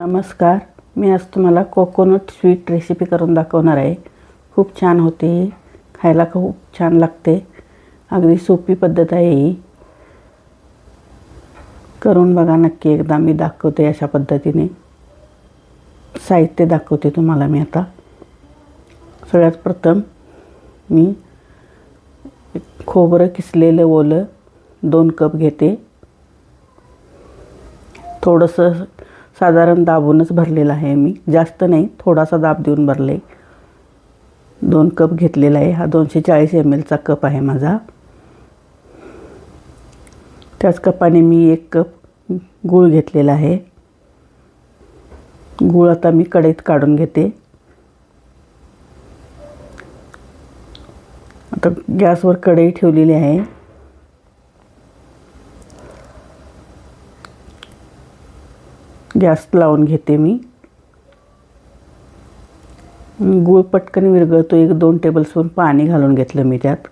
नमस्कार. मी आज तुम्हाला कोकोनट स्वीट रेसिपी करून दाखवणार आहे. खूप छान होते. खायला खूप छान लागते. अगदी सोपी पद्धत आहे ही. करून बघा नक्की एकदा मी दाखवते अशा पद्धतीने. साहित्य दाखवते तुम्हाला मी आता. सगळ्यात प्रथम मी खोबरं किसलेलं ओलं दोन कप घेते. थोडंसं साधारण दाबूनच भरलेला आहे मी. जास्त नाही थोडासा दाब देऊन भरले. दोन कप घेतलेला आहे. हा दोनशे चाळीस एम एलचा कप आहे माझा. त्याच कपाने मी एक कप गूळ घेतलेला आहे. गूळ आता मी कढईत काढून घेते. आता गॅसवर कढई ठेवलेली आहे. गॅस लावून घेते मी. गूळ पटकन विरघळतो. एक दोन टेबलस्पून पाणी घालून घेतलं मी त्यात.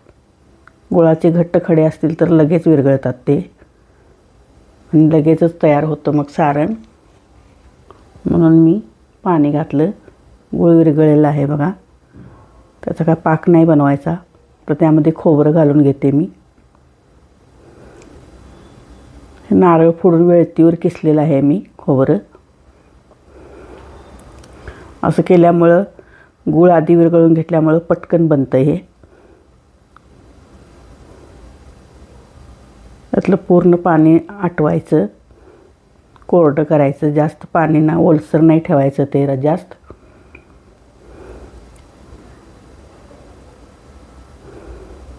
गुळाचे घट्ट खडे असतील तर लगेच विरघळतात ते. आणि लगेचच तयार होतं मग सारण. म्हणून मी पाणी घातलं. गूळ विरघळलेलं आहे बघा. त्याचा काय पाक नाही बनवायचा. तर त्यामध्ये खोबरं घालून घेते मी. नारळ फोडून वेळतीवर किसलेलं आहे मी. हो खोबरं असं केल्यामुळं गूळ आधी विरघळून घेतल्यामुळं पटकन बनतं हे. त्यातलं पूर्ण पाणी आटवायचं. कोरडं करायचं. जास्त पाणी ना ओलसर नाही ठेवायचं ते जास्त.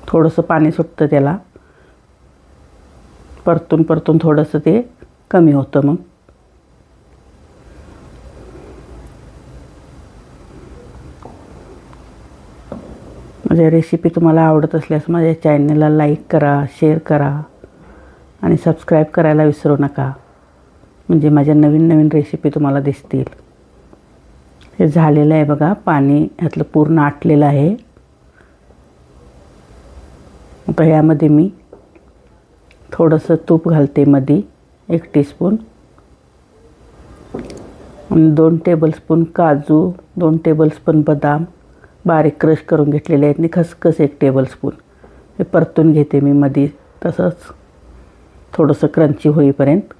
थोडंसं पाणी सुटतं त्याला. परतून परतून थोडंसं ते कमी होतं मग. म्हणजे माझ्या रेसिपी तुम्हाला आवडत असल्यास माझ्या चॅनलला लाईक करा शेअर करा आणि सबस्क्राईब करायला विसरू नका. म्हणजे माझ्या नवीन नवीन रेसिपी तुम्हाला दिसतील. हे झालेलं आहे बघा पाणी ह्यातलं पूर्ण आटलेलं आहे. आता ह्यामध्ये मी थोडंसं तूप घालते मध्ये एक टीस्पून आणि दोन टेबलस्पून काजू दोन टेबलस्पून बदाम. बारीक क्रश करून घेतलेले आहेत. आणि खसखस एक टेबलस्पून हे परतून घेते मी मध्ये तसंच थोडंसं क्रंची होईपर्यंत.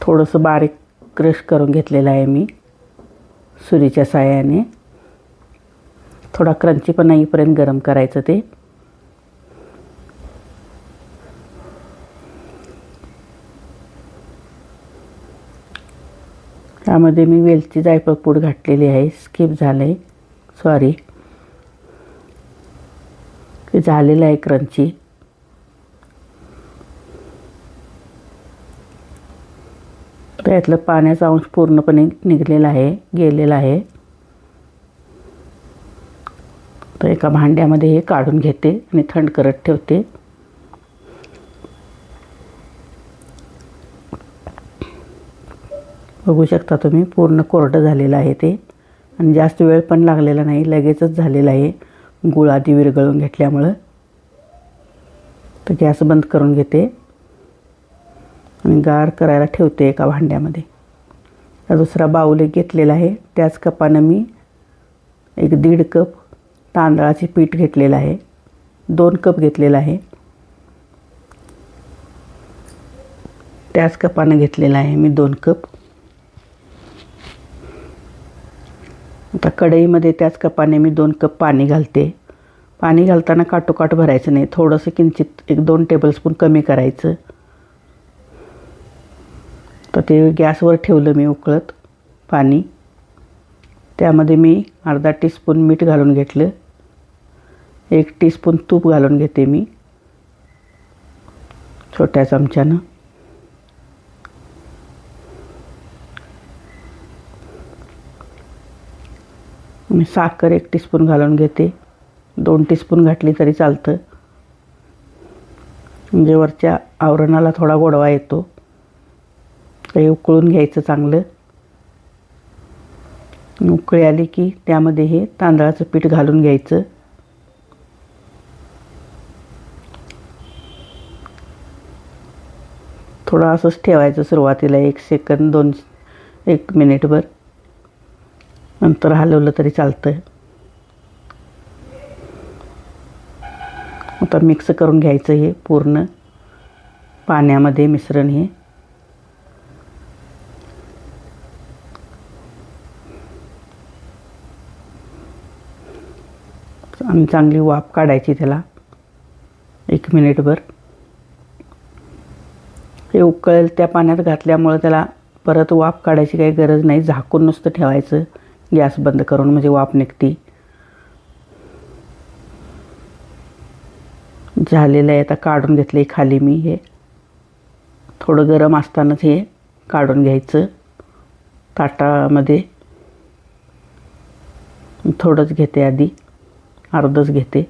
थोडंसं बारीक क्रश करून घेतलेलं आहे मी सुरीच्या साह्याने. थोडा क्रंची पण येईपर्यंत गरम करायचं ते. त्यामध्ये मी वेलची जायफळ पूड घातलेली आहे. स्किप झालं आहे सॉरी झालेलं आहे क्रंची त्यातलं पाण्याचा अंश पूर्णपणे निघलेला आहे गेलेला आहे. तर एका भांड्यामध्ये हे काढून घेते आणि थंड करत ठेवते. बघू शकता तुम्ही पूर्ण कोरडं झालेलं आहे ते. आणि जास्त वेळ पण लागलेला नाही लगेचच झालेलं आहे. गुळ आधी विरघळून घेतल्यामुळं. तर गॅस बंद करून घेते. आणि गार करायला ठेवते एका भांड्यामध्ये. दुसरा बाऊल एक घेतलेला आहे. त्याच कपानं मी एक दीड कप तांदळाचे पीठ घेतलेलं आहे. दोन कप घेतलेलं आहे. त्याच कपानं घेतलेलं आहे मी दोन कप. आता कढईमध्ये त्याच कपाने मी दोन कप पाणी घालते. पाणी घालताना काटोकाट भरायचं नाही. थोडंसं किंचित एक दोन टेबलस्पून कमी करायचं. तर ते गॅसवर ठेवलं मी उकळत पाणी. त्यामध्ये मी अर्धा टीस्पून मीठ घालून घेतलं. एक टीस्पून तूप घालून घेते मी. छोट्या चमच्यानं. साखर एक टीस्पून घालून घेते. दोन टीस्पून घातली तरी चालतं. म्हणजे वरच्या आवरणाला थोडा गोडवा येतो. ते उकळून घ्यायचं चांगलं. उकळी आली की त्यामध्ये हे तांदळाचं पीठ घालून घ्यायचं. थोडं असंच ठेवायचं सुरुवातीला एक सेकंद दोन एक मिनिटभर नंतर हलवलं तरी चालतं आता मिक्स करून घ्यायचं हे पूर्ण. पाण्यामध्ये मिश्रण हे. आणि चांगली वाफ काढायची त्याला. एक मिनिटभर. हे उकळेल त्या पाण्यात घातल्यामुळं त्याला परत वाफ काढायची काही गरज नाही. झाकून नुसतं ठेवायचं. गॅस बंद करून म्हणजे वाफ निघती. झालेलं आहे आता काढून घेतलं आहे खाली मी हे. थोडं गरम असतानाच हे काढून घ्यायचं ताटामध्ये. थोडंच घेते आधी अर्धच घेते.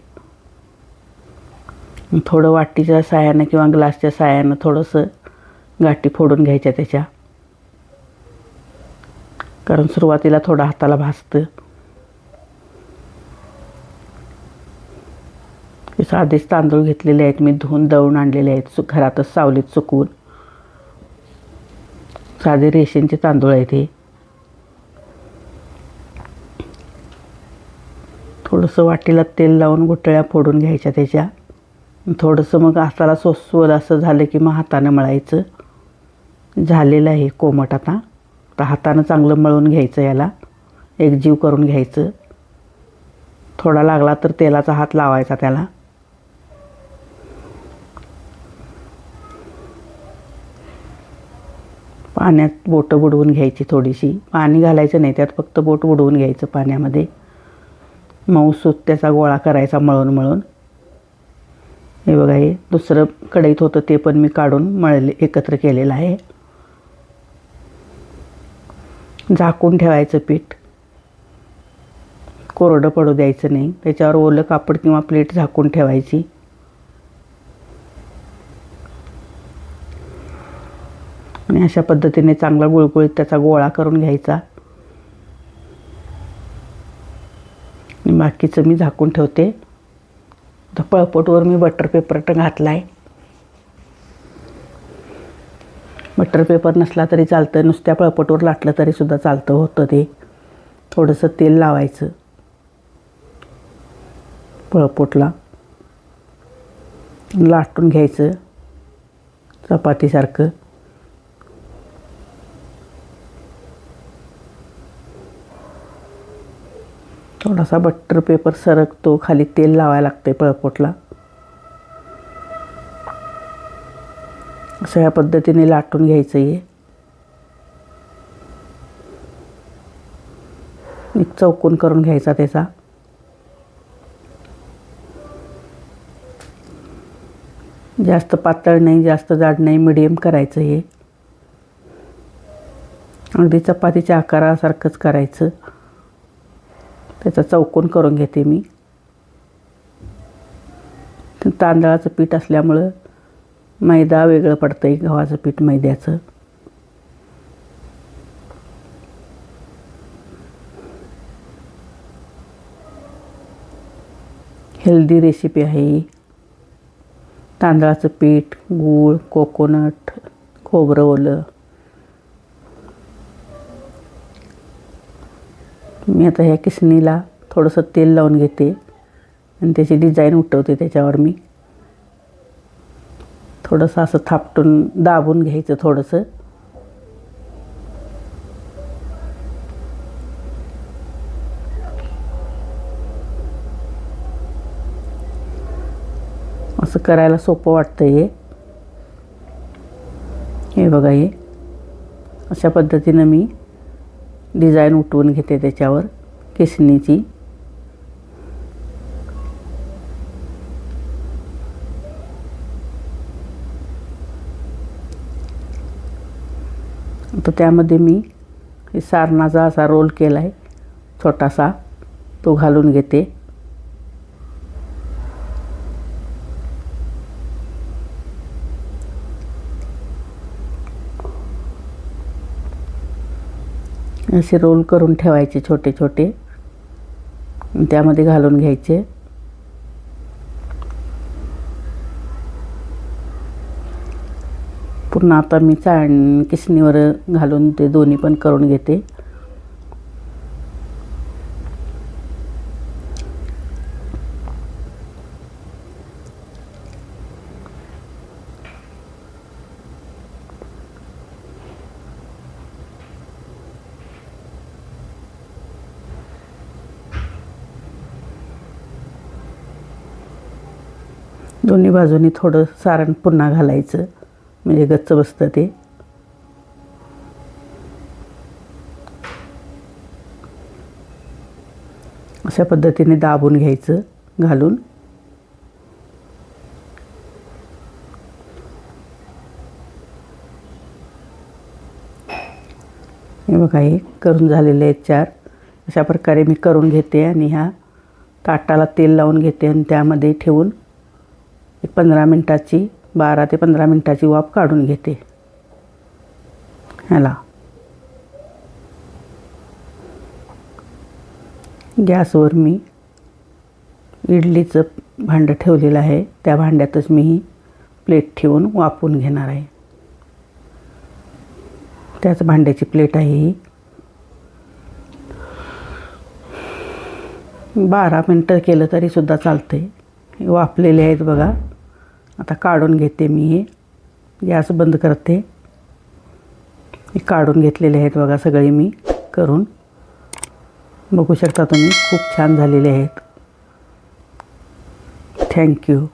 थोडं वाटीच्या साह्यानं किंवा ग्लासच्या साह्यानं थोडंसं गाठी फोडून घ्यायच्या त्याच्या. कारण सुरुवातीला थोडं हाताला भाजतं साधेच तांदूळ घेतलेले आहेत मी धुवून दळून आणलेले आहेत सु घरातच सावलीत चुकून साधे रेशनचे तांदूळ आहेत हे. थोडंसं वाटीला तेल लावून गुटळ्या फोडून घ्यायच्या त्याच्या. थोडंसं मग हाताला सोसवलं असं झालं की मग हातानं मळायचं. झालेलं आहे कोमट आता. तर हातानं चांगलं मळून घ्यायचं याला. एकजीव करून घ्यायचं. थोडा लागला तर तेलाचा हात लावायचा त्याला. पाण्यात बोटं बुडवून घ्यायची थोडीशी. पाणी घालायचं नाही त्यात फक्त बोट बुडवून घ्यायचं पाण्यामध्ये. मऊसूत त्याचा गोळा करायचा मळून मळून. हे बघा हे दुसरं कढईत होतं ते पण मी काढून मळले एकत्र केलेलं आहे. झाकून ठेवायचं पीठ. कोरडं पडू द्यायचं नाही. त्याच्यावर ओलं कापड किंवा प्लेट झाकून ठेवायची. आणि अशा पद्धतीने चांगला गुळगुळीत त्याचा गोळा करून घ्यायचा. आणि बाकीचं मी झाकून ठेवते. पळपटवर मी बटर पेपर घातला आहे बटर पेपर नसला तरी चालतं नुसत्या पळपटवर लाटलं तरीसुद्धा चालतं होतं ते. थोडंसं तेल लावायचं. पळपोटला. लाटून घ्यायचं. चपातीसारखं. थोडासा बटर पेपर सरकतो खाली तेल लावायला लागते पळपोटला. सगळ्या पद्धतीने लाटून घ्यायचं हे. एक चौकोन करून घ्यायचा त्याचा. जास्त पातळ नाही जास्त जाड नाही मिडियम करायचं हे. अगदी चपातीच्या आकारासारखंच करायचं. त्याचा चौकोन करून घेते मी. तांदळाचं पीठ असल्यामुळं मैदा वेगळं पडतं आहे गव्हाचं पीठ मैद्याचं. हेल्दी रेसिपी आहे. तांदळाचं पीठ गूळ कोकोनट खोबरं ओलं. मी आता ह्या किसणीला थोडंसं तेल लावून घेते आणि त्याची डिझाईन उठवते त्याच्यावर मी. थोडंसं असं थापटून दाबून घ्यायचं थोडंसं. असं करायला सोपं वाटतं हे. हे बघा हे. अशा पद्धतीनं मी डिझाईन उठवून घेते त्याच्यावर किसणीची तर त्यामध्ये मी हे सारणाचा असा रोल केला आहे छोटासा. तो घालून घेते. असे रोल करून ठेवायचे छोटे छोटे त्यामध्ये घालून घ्यायचे. पुन्हा आता मी चाळण किसणीवर घालून ते दोन्ही पण करून घेते. दोन्ही बाजूनी थोडं सारण पुन्हा घालायचं. म्हणजे गच्च बसतं ते. अशा पद्धतीने दाबून घ्यायचं घालून. हे बघा हे करून झालेले आहेत चार. अशा प्रकारे मी करून घेते आणि ह्या ताटाला तेल लावून घेते आणि त्यामध्ये ठेवून एक पंधरा मिनटाची बारा ते पंधरा मिनटाची वाफ काढून घेते. ह्याला. गॅसवर मी इडलीचं भांडं ठेवलेलं आहे. त्या भांड्यातच मी ही प्लेट ठेवून वाफवून घेणार आहे. त्याच भांड्याची प्लेट आहे ही. बारा मिनटं केलं तरीसुद्धा चालतं आहे वाफलेले आहेत बघा. आता काढून घेते मी हे. गॅस बंद करते. हे काढून घेतलेले आहेत बघा सगळे मी करून. बघू शकता तुम्ही खूप छान झालेले आहेत. थँक्यू